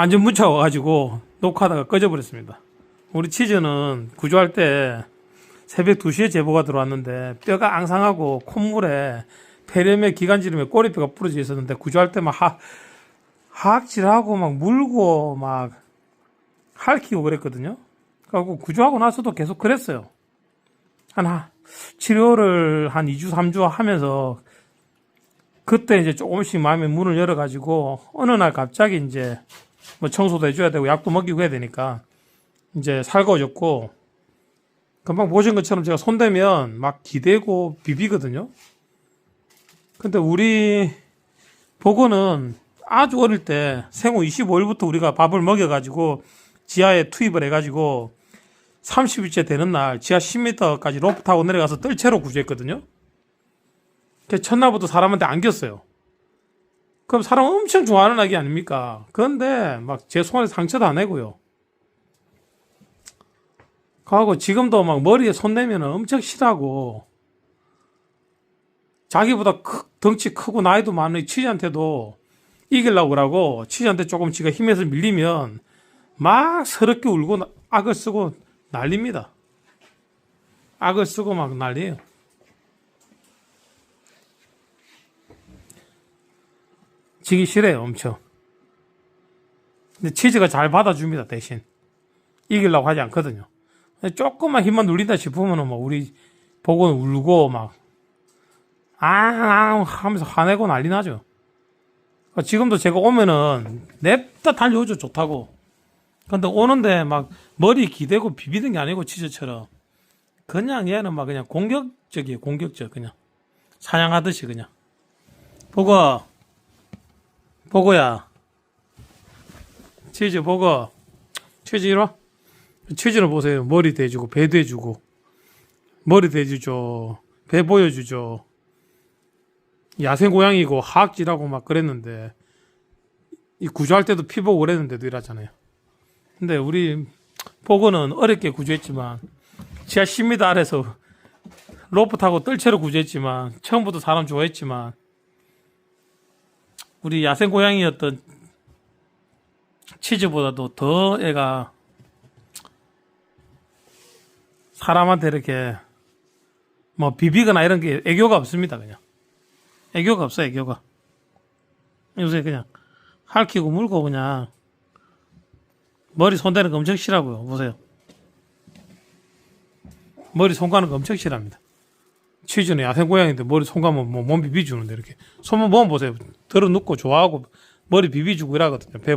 안전 문자가 와가지고 녹화하다가 꺼져버렸습니다. 우리 치즈는 구조할 때 새벽 2시에 제보가 들어왔는데 뼈가 앙상하고 콧물에 폐렴에 기관지름에 꼬리뼈가 부러져 있었는데 구조할 때 막 하, 하악질하고 막 물고 막 핥히고 그랬거든요. 그래갖고 구조하고 나서도 계속 그랬어요. 한 하- 치료를 한 2주, 3주 하면서 그때 이제 조금씩 마음의 문을 열어가지고 어느 날 갑자기 이제 뭐 청소도 해줘야 되고 약도 먹이고 해야 되니까 이제 살거워졌고 금방 보신 것처럼 제가 손대면 막 기대고 비비거든요. 근데 우리 보고는 아주 어릴 때 생후 25일부터 우리가 밥을 먹여가지고 지하에 투입을 해가지고 30일째 되는 날 지하 10m까지 로프 타고 내려가서 뜰채로 구조했거든요. 그 첫날부터 사람한테 안겼어요. 그럼 사람 엄청 좋아하는 아기 아닙니까? 그런데 막 제 손에 상처도 안 내고요. 하고 지금도 막 머리에 손 내면 엄청 싫어하고 자기보다 크- 덩치 크고 나이도 많은 치즈한테도 이기려고 그러고 치즈한테 조금 지가 힘에서 밀리면 막 서럽게 울고 나- 악을 쓰고 난립니다. 악을 쓰고 막 난리예요. 지기 싫어요, 엄청. 근데 치즈가 잘 받아줍니다, 대신. 이기려고 하지 않거든요. 조금만 힘만 눌린다 싶으면은 뭐 우리 보고는 울고 막, 아, 하면서 화내고 난리 나죠. 그러니까 지금도 제가 오면은 냅다 달려오죠, 좋다고. 근데 오는데 막 머리 기대고 비비는 게 아니고 치즈처럼. 그냥 얘는 막 그냥 공격적이에요, 공격적, 그냥. 사냥하듯이 그냥. 보고, 보고야. 치즈 보고. 치즈 이리 와. 치즈를 보세요. 머리 대주고, 배 대주고. 머리 대주죠. 배 보여주죠. 야생 고양이고 하악질하고 막 그랬는데 이 구조할 때도 피 보고 그랬는데도 이러잖아요. 근데 우리 보고는 어렵게 구조했지만 지하 10m 아래서 로프 타고 뜰채로 구조했지만 처음부터 사람 좋아했지만 우리 야생 고양이였던 치즈보다도 더 애가 사람한테 이렇게 뭐 비비거나 이런 게 애교가 없습니다 그냥. 애교가 없어 애교가. 요새 그냥 핥히고 물고 그냥 머리 손대는 거 엄청 싫어하고요 보세요. 머리 손 가는 거 엄청 싫어합니다 치즈는 야생 고양인데 머리 손 가면 뭐 몸 비비주는데 이렇게 손만 보면 보세요. 들어 눕고 좋아하고 머리 비비주고 이러거든요. 배 보-